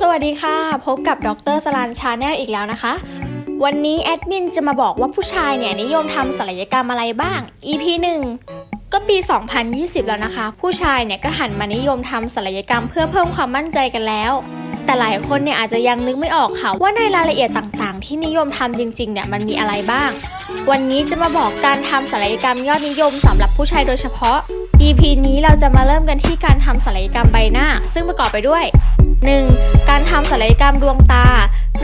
สวัสดีค่ะ พบกับดรสลันชาแนลอีกแล้วนะคะ วันนี้แอดมินจะมาบอกว่าผู้ชายเนี่ยนิยมทำศัลยกรรมอะไรบ้าง EP 1 ก็ปี 2020 แล้วนะคะ ผู้ชายเนี่ยก็หันมานิยมทำศัลยกรรมเพื่อเพิ่มความมั่นใจกันแล้ว แต่หลายคนเนี่ยอาจจะยังนึกไม่ออกค่ะ ว่าในรายละเอียดต่างๆ ที่นิยมทำจริงๆเนี่ยมันมีอะไรบ้าง วันนี้จะมาบอกการทำศัลยกรรมยอดนิยมสำหรับผู้ชายโดยเฉพาะ EP นี้เราจะมาเริ่มกันที่การทำศัลยกรรมใบหน้า ซึ่งประกอบไปด้วย 1. การทำศัลยกรรมดวงตา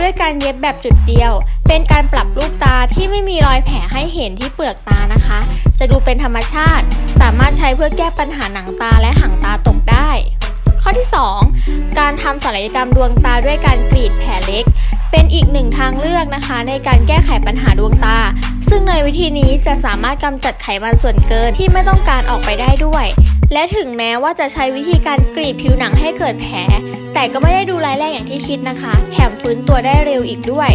ด้วยการเย็บแบบจุดเดียว เป็นการปรับรูปตาที่ไม่มีรอยแผลให้เห็นที่เปลือกตานะคะ จะดูเป็นธรรมชาติ สามารถใช้เพื่อแก้ปัญหาหนังตาและหางตาตกได้ ข้อที่ 2 การทำศัลยกรรมดวงตาด้วยการกรีดแผลเล็ก เป็นอีกหนึ่งทางเลือกนะคะ ในการแก้ไขปัญหาดวงตา ซึ่งในวิธีนี้จะสามารถกำจัดไขมันส่วนเกินที่ไม่ต้องการออกไปได้ด้วย และถึงแม้ว่าจะใช้วิธีการกรีดผิวหนังให้เกิดแผล แต่ก็ไม่ได้ดูร้ายแรงอย่างที่คิดนะคะ แถมฟื้นตัวได้เร็วอีกด้วย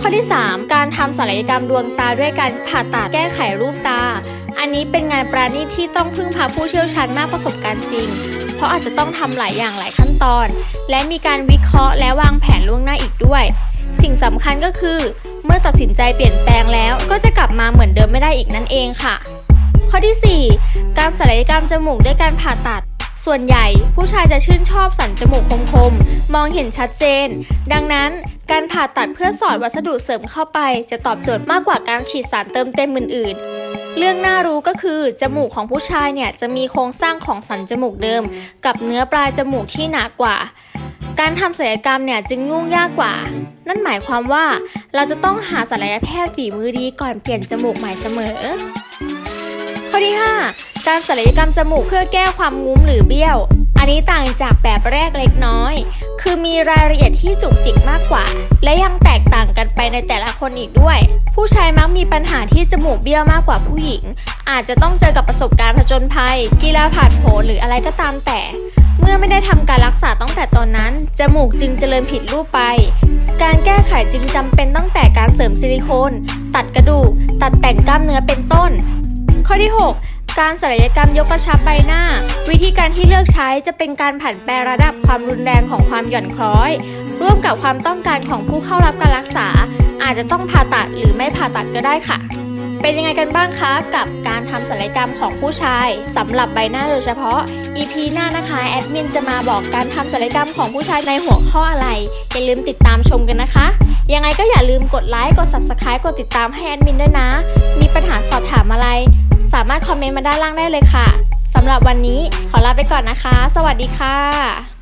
ข้อที่ 3 การทำศัลยกรรมดวงตาด้วยการผ่าตัดแก้ไขรูปตา อันนี้เป็นงานปราณีตที่ต้องพึ่งพาผู้เชี่ยวชาญมากประสบการณ์จริง เพราะอาจจะต้องทำหลายอย่างหลายขั้นตอน และมีการวิเคราะห์และวางแผนล่วงหน้าอีกด้วย สิ่งสำคัญก็คือ เมื่อตัดสินใจเปลี่ยนแปลงแล้ว ก็จะกลับมาเหมือนเดิมไม่ได้อีกนั่นเองค่ะ ข้อที่ 4 การศัลยกรรมจมูกด้วยการผ่าตัดส่วนใหญ่ผู้ชายจะชื่นชอบสันจมูกคมๆ มองเห็นชัดเจน ดังนั้นการผ่าตัดเพื่อสอดวัสดุเสริมเข้าไป จะตอบโจทย์มากกว่าการฉีดสารเติมเต็มอื่นๆ เรื่องน่ารู้ก็คือ จมูกของผู้ชายเนี่ยจะมีโครงสร้างของสันจมูกเดิม กับเนื้อปลายจมูกที่หนากว่า การทำศัลยกรรมเนี่ยจึงยุ่งยากกว่า นั่นหมายความว่าเราจะต้องหาศัลยแพทย์ฝีมือดีก่อนเปลี่ยนจมูกใหม่เสมอ ข้อที่ 5 การศัลยกรรมจมูกเพื่อแก้ความงุ้มหรือเบี้ยว อันนี้ต่างจากแบบแรกเล็กน้อย คือมีรายละเอียดที่จุกจิกมากกว่า และยังแตกต่างกันไปในแต่ละคนอีกด้วย ผู้ชายมักมีปัญหาที่จมูกเบี้ยวมากกว่าผู้หญิง อาจจะต้องเจอกับประสบการณ์ผจญภัย กีฬาผาดโผนหรืออะไรก็ตามแต่ เมื่อไม่ได้ทำการรักษาตั้งแต่ตอนนั้น จมูกจึงเจริญผิดรูปไป การแก้ไขจึงจำเป็นตั้งแต่การเสริมซิลิโคน ตัดกระดูก ตัดแต่งกล้ามเนื้อเป็นต้น ข้อที่ 6 การศัลยกรรมยกกระชับใบหน้า วิธีการที่เลือกใช้จะเป็นการผันแปรระดับความรุนแรงของความหย่อนคล้อย ร่วมกับความต้องการของผู้เข้ารับการรักษา อาจจะต้องผ่าตัดหรือไม่ผ่าตัดก็ได้ค่ะ เป็นยังไงกันบ้างคะกับการทำศัลยกรรมของผู้ชายสำหรับใบหน้าโดยเฉพาะ EP หน้านะคะแอดมินจะมาบอกการทำศัลยกรรมของผู้ชายในหัวข้ออะไรอย่าลืมติดตามชมกันนะคะยังไงก็อย่าลืมกดไลค์ กด subscribe กดติดตามให้แอดมินด้วยนะ มีปัญหาสอบถามอะไรามารถคอมเมนต์มาด้านล่างได้เลยค่ะสำหรับวันนี้ขอลาไปก่อนนะคะ สวัสดีค่ะ